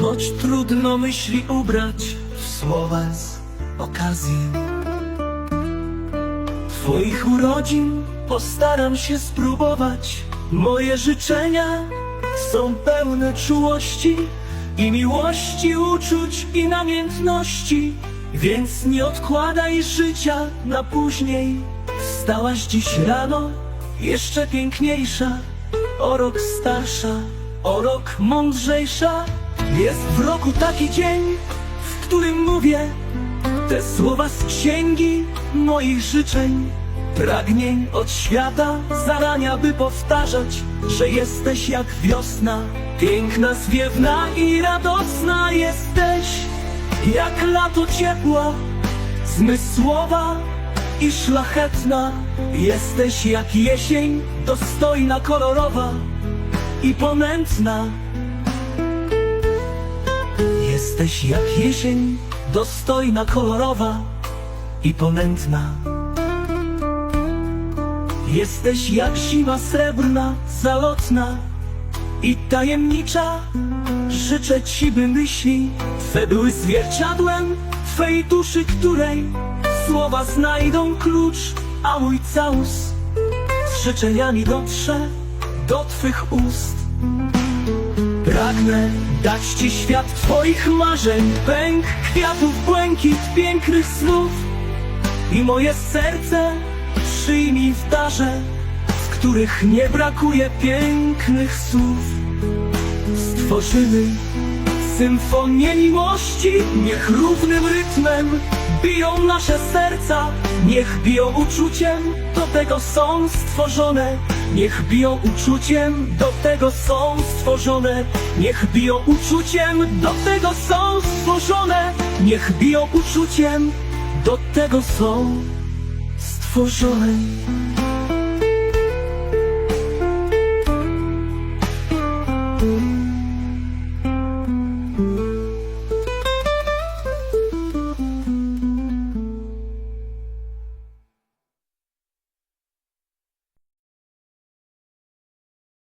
choć trudno myśli ubrać w słowa z okazji Twoich urodzin postaram się spróbować. Moje życzenia są pełne czułości i miłości, uczuć i namiętności. Więc nie odkładaj życia na później. Stałaś dziś rano jeszcze piękniejsza, o rok starsza, o rok mądrzejsza. Jest w roku taki dzień, w którym mówię te słowa z księgi moich życzeń, pragnień od świata, zarania, by powtarzać, że jesteś jak wiosna, piękna, zwiewna i radosna jesteś, jak lato ciepła, zmysłowa i szlachetna. Jesteś jak jesień, dostojna, kolorowa i ponętna. Jesteś jak jesień, dostojna, kolorowa i ponętna. Jesteś jak zima srebrna, zalotna i tajemnicza. Życzę Ci, by myśli Twe były zwierciadłem Twej duszy, której słowa znajdą klucz, a mój całus z życzeniami dotrze do Twych ust. Pragnę dać Ci świat Twoich marzeń, pęk kwiatów, błękit pięknych snów i moje serce przyjmij w darze, w których nie brakuje pięknych słów. Stworzymy symfonię miłości, niech równym rytmem biją nasze serca, niech biją uczuciem, do tego są stworzone. Niech biją uczuciem, do tego są stworzone. Niech biją uczuciem, do tego są stworzone. Niech biją uczuciem, do tego są stworzone.